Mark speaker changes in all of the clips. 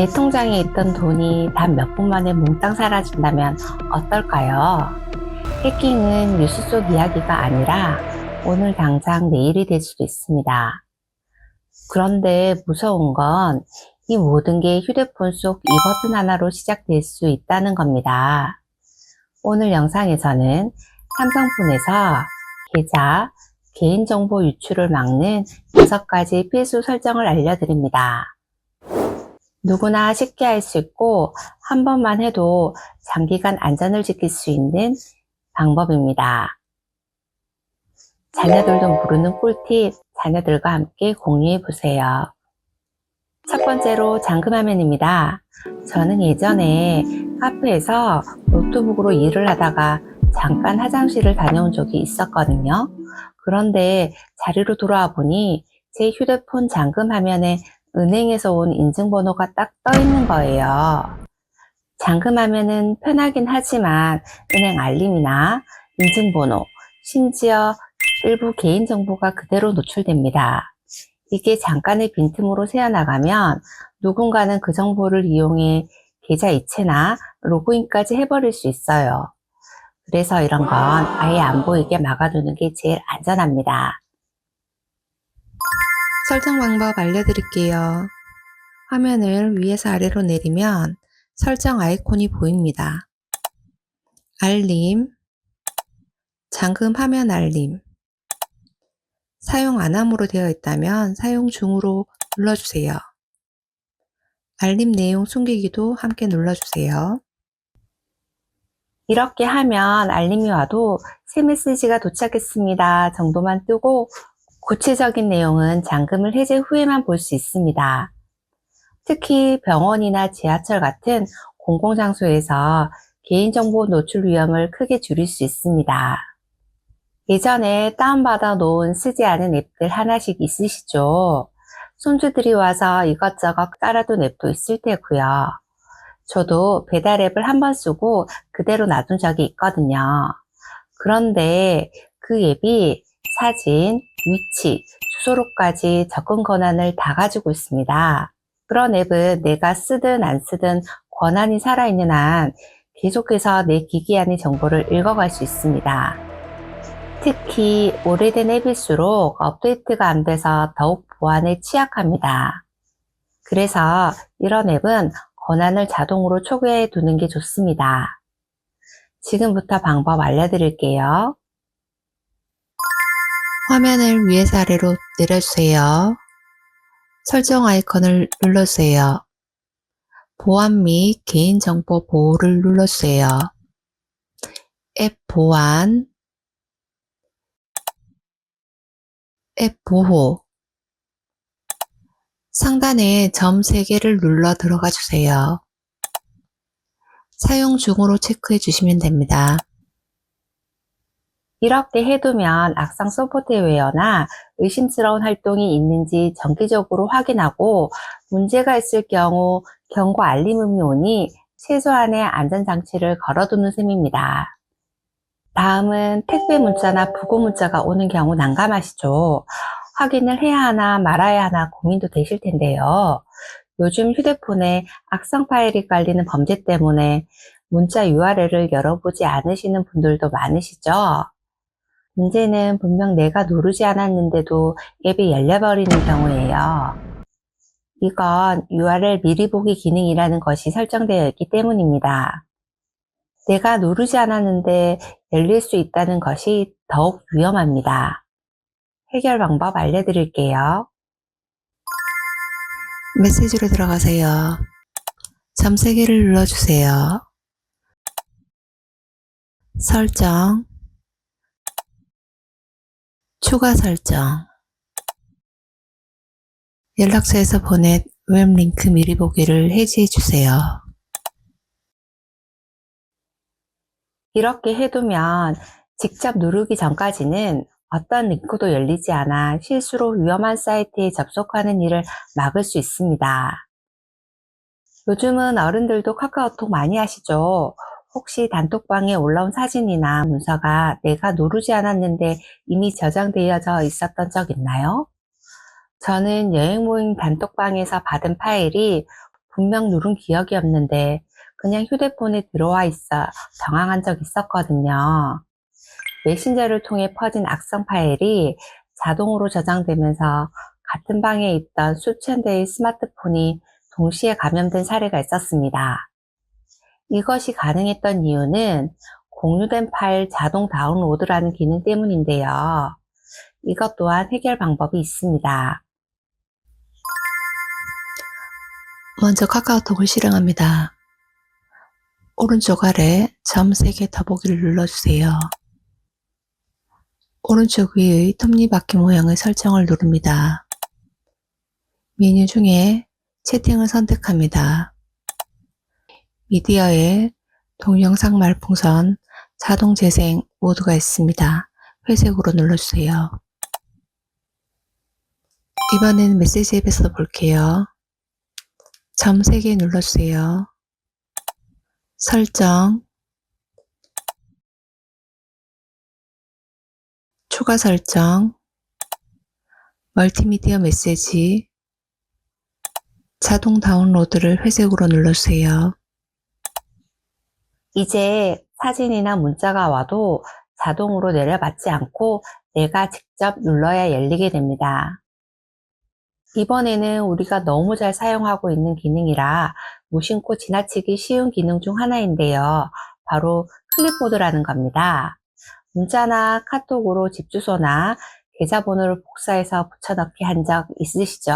Speaker 1: 내 통장에 있던 돈이 단 몇 분 만에 몽땅 사라진다면 어떨까요? 해킹은 뉴스 속 이야기가 아니라 오늘 당장 내일이 될 수도 있습니다. 그런데 무서운 건 이 모든 게 휴대폰 속 이 버튼 하나로 시작될 수 있다는 겁니다. 오늘 영상에서는 삼성폰에서 계좌, 개인정보 유출을 막는 6가지 필수 설정을 알려드립니다. 누구나 쉽게 할 수 있고 한 번만 해도 장기간 안전을 지킬 수 있는 방법입니다. 자녀들도 모르는 꿀팁 자녀들과 함께 공유해 보세요. 첫 번째로 잠금화면입니다. 저는 예전에 카페에서 노트북으로 일을 하다가 잠깐 화장실을 다녀온 적이 있었거든요. 그런데 자리로 돌아와 보니 제 휴대폰 잠금 화면에 은행에서 온 인증번호가 딱 떠 있는 거예요. 잠금하면은 편하긴 하지만 은행 알림이나 인증번호, 심지어 일부 개인정보가 그대로 노출됩니다. 이게 잠깐의 빈틈으로 새어나가면 누군가는 그 정보를 이용해 계좌 이체나 로그인까지 해버릴 수 있어요. 그래서 이런 건 아예 안 보이게 막아두는 게 제일 안전합니다. 설정 방법 알려드릴게요. 화면을 위에서 아래로 내리면 설정 아이콘이 보입니다. 알림, 잠금 화면 알림, 사용 안함으로 되어 있다면 사용 중으로 눌러주세요. 알림 내용 숨기기도 함께 눌러주세요. 이렇게 하면 알림이 와도 새 메시지가 도착했습니다 정도만 뜨고 구체적인 내용은 잠금을 해제 후에만 볼 수 있습니다. 특히 병원이나 지하철 같은 공공장소에서 개인정보 노출 위험을 크게 줄일 수 있습니다. 예전에 다운받아 놓은 쓰지 않은 앱들 하나씩 있으시죠? 손주들이 와서 이것저것 깔아둔 앱도 있을 테고요. 저도 배달 앱을 한 번 쓰고 그대로 놔둔 적이 있거든요. 그런데 그 앱이 사진, 위치, 주소로까지 접근 권한을 다 가지고 있습니다. 그런 앱은 내가 쓰든 안 쓰든 권한이 살아있는 한 계속해서 내 기기 안의 정보를 읽어갈 수 있습니다. 특히 오래된 앱일수록 업데이트가 안 돼서 더욱 보안에 취약합니다. 그래서 이런 앱은 권한을 자동으로 초기화해 두는 게 좋습니다. 지금부터 방법 알려드릴게요. 화면을 위에서 아래로 내려주세요. 설정 아이콘을 눌러주세요. 보안 및 개인정보 보호를 눌러주세요. 앱 보안, 앱 보호, 상단에 점 3개를 눌러 들어가 주세요. 사용 중으로 체크해 주시면 됩니다. 이렇게 해두면 악성 소프트웨어나 의심스러운 활동이 있는지 정기적으로 확인하고 문제가 있을 경우 경고 알림음이 오니 최소한의 안전장치를 걸어두는 셈입니다. 다음은 택배 문자나 부고 문자가 오는 경우 난감하시죠? 확인을 해야 하나 말아야 하나 고민도 되실 텐데요. 요즘 휴대폰에 악성 파일이 깔리는 범죄 때문에 문자 URL을 열어보지 않으시는 분들도 많으시죠? 문제는 분명 내가 누르지 않았는데도 앱이 열려버리는 경우예요. 이건 URL 미리 보기 기능이라는 것이 설정되어 있기 때문입니다. 내가 누르지 않았는데 열릴 수 있다는 것이 더욱 위험합니다. 해결 방법 알려드릴게요. 메시지로 들어가세요. 점 3개를 눌러주세요. 설정, 추가 설정, 연락처에서 보낸 웹 링크 미리 보기를 해지해 주세요. 이렇게 해두면 직접 누르기 전까지는 어떤 링크도 열리지 않아 실수로 위험한 사이트에 접속하는 일을 막을 수 있습니다. 요즘은 어른들도 카카오톡 많이 하시죠? 혹시 단톡방에 올라온 사진이나 문서가 내가 누르지 않았는데 이미 저장되어져 있었던 적 있나요? 저는 여행 모임 단톡방에서 받은 파일이 분명 누른 기억이 없는데 그냥 휴대폰에 들어와 있어 당황한 적 있었거든요. 메신저를 통해 퍼진 악성 파일이 자동으로 저장되면서 같은 방에 있던 수천 대의 스마트폰이 동시에 감염된 사례가 있었습니다. 이것이 가능했던 이유는 공유된 파일 자동 다운로드라는 기능 때문인데요. 이것 또한 해결 방법이 있습니다.
Speaker 2: 먼저 카카오톡을 실행합니다. 오른쪽 아래 점 3개 더보기를 눌러주세요. 오른쪽 위의 톱니바퀴 모양의 설정을 누릅니다. 메뉴 중에 채팅을 선택합니다. 미디어에 동영상 말풍선, 자동 재생 모두가 있습니다. 회색으로 눌러주세요. 이번에는 메시지 앱에서 볼게요. 점 3개 눌러주세요. 설정, 추가 설정, 멀티미디어 메시지, 자동 다운로드를 회색으로 눌러주세요.
Speaker 1: 이제 사진이나 문자가 와도 자동으로 내려받지 않고 내가 직접 눌러야 열리게 됩니다. 이번에는 우리가 너무 잘 사용하고 있는 기능이라 무심코 지나치기 쉬운 기능 중 하나인데요. 바로 클립보드라는 겁니다. 문자나 카톡으로 집 주소나 계좌번호를 복사해서 붙여넣기 한 적 있으시죠?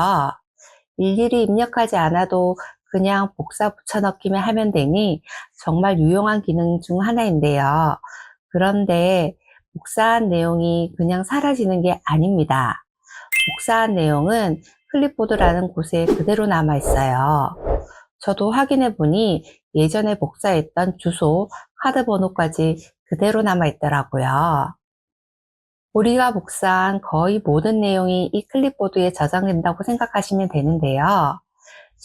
Speaker 1: 일일이 입력하지 않아도 그냥 복사 붙여넣기만 하면 되니 정말 유용한 기능 중 하나인데요. 그런데 복사한 내용이 그냥 사라지는 게 아닙니다. 복사한 내용은 클립보드라는 곳에 그대로 남아 있어요. 저도 확인해 보니 예전에 복사했던 주소, 카드 번호까지 그대로 남아 있더라고요. 우리가 복사한 거의 모든 내용이 이 클립보드에 저장된다고 생각하시면 되는데요.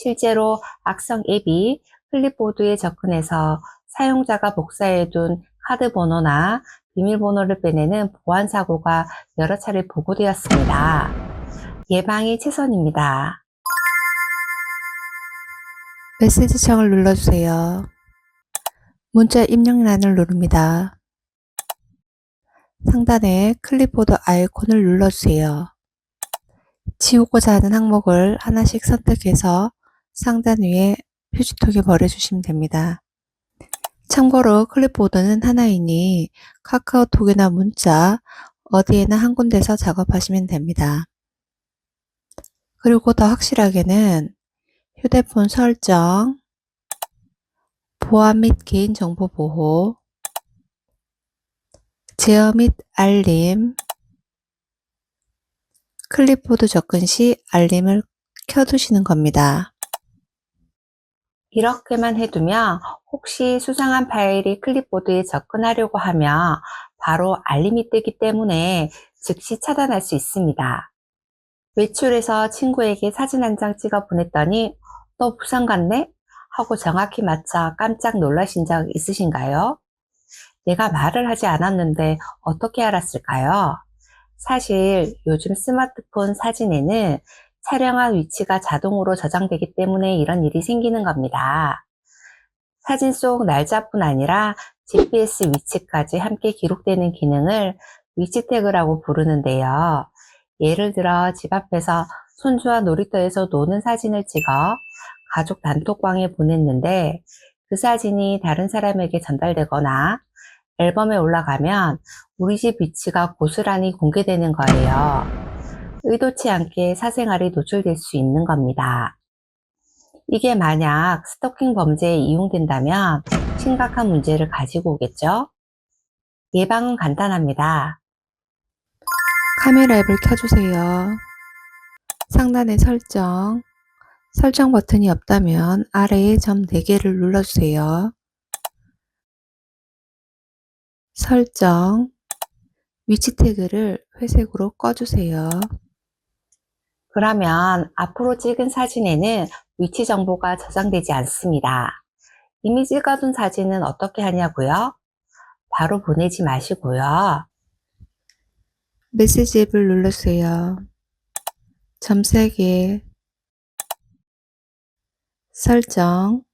Speaker 1: 실제로 악성 앱이 클립보드에 접근해서 사용자가 복사해둔 카드 번호나 비밀번호를 빼내는 보안 사고가 여러 차례 보고되었습니다. 예방이 최선입니다.
Speaker 2: 메시지 창을 눌러주세요. 문자 입력란을 누릅니다. 상단에 클립보드 아이콘을 눌러주세요. 지우고자 하는 항목을 하나씩 선택해서 상단 위에 표지통에 버려주시면 됩니다. 참고로 클립보드는 하나이니 카카오톡이나 문자 어디에나 한 군데서 작업하시면 됩니다. 그리고 더 확실하게는 휴대폰 설정, 보안 및 개인정보 보호, 제어 및 알림, 클립보드 접근 시 알림을 켜두시는 겁니다.
Speaker 1: 이렇게만 해두면 혹시 수상한 파일이 클립보드에 접근하려고 하면 바로 알림이 뜨기 때문에 즉시 차단할 수 있습니다. 외출해서 친구에게 사진 한 장 찍어 보냈더니 너 부산 갔네? 하고 정확히 맞춰 깜짝 놀라신 적 있으신가요? 내가 말을 하지 않았는데 어떻게 알았을까요? 사실 요즘 스마트폰 사진에는 촬영한 위치가 자동으로 저장되기 때문에 이런 일이 생기는 겁니다. 사진 속 날짜뿐 아니라 GPS 위치까지 함께 기록되는 기능을 위치 태그라고 부르는데요. 예를 들어 집 앞에서 손주와 놀이터에서 노는 사진을 찍어 가족 단톡방에 보냈는데 그 사진이 다른 사람에게 전달되거나 앨범에 올라가면 우리 집 위치가 고스란히 공개되는 거예요. 의도치 않게 사생활이 노출될 수 있는 겁니다. 이게 만약 스토킹 범죄에 이용된다면 심각한 문제를 가지고 오겠죠? 예방은 간단합니다.
Speaker 2: 카메라 앱을 켜주세요. 상단의 설정, 설정 버튼이 없다면 아래에 점 4개를 눌러주세요. 설정, 위치 태그를 회색으로 꺼주세요.
Speaker 1: 그러면 앞으로 찍은 사진에는 위치 정보가 저장되지 않습니다. 이미 찍어둔 사진은 어떻게 하냐고요? 바로 보내지 마시고요.
Speaker 2: 메시지 앱을 눌러주세요. 점 3개, 설정,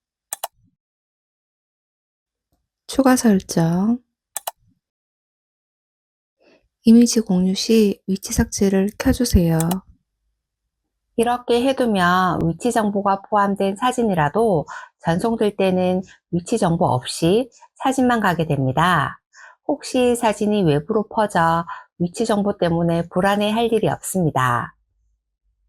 Speaker 2: 추가 설정, 이미지 공유 시 위치 삭제를 켜주세요.
Speaker 1: 이렇게 해두면 위치 정보가 포함된 사진이라도 전송될 때는 위치 정보 없이 사진만 가게 됩니다. 혹시 사진이 외부로 퍼져 위치 정보 때문에 불안해 할 일이 없습니다.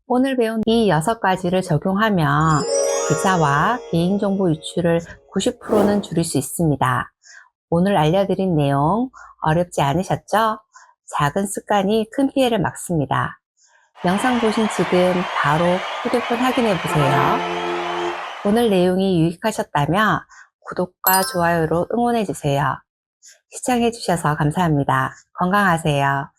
Speaker 1: 오늘 배운 이 여섯 가지를 적용하면 계좌와 개인정보 유출을 90%는 줄일 수 있습니다. 오늘 알려드린 내용 어렵지 않으셨죠? 작은 습관이 큰 피해를 막습니다. 영상 보신 지금 바로 휴대폰 확인해 보세요. 오늘 내용이 유익하셨다면 구독과 좋아요로 응원해 주세요. 시청해 주셔서 감사합니다. 건강하세요.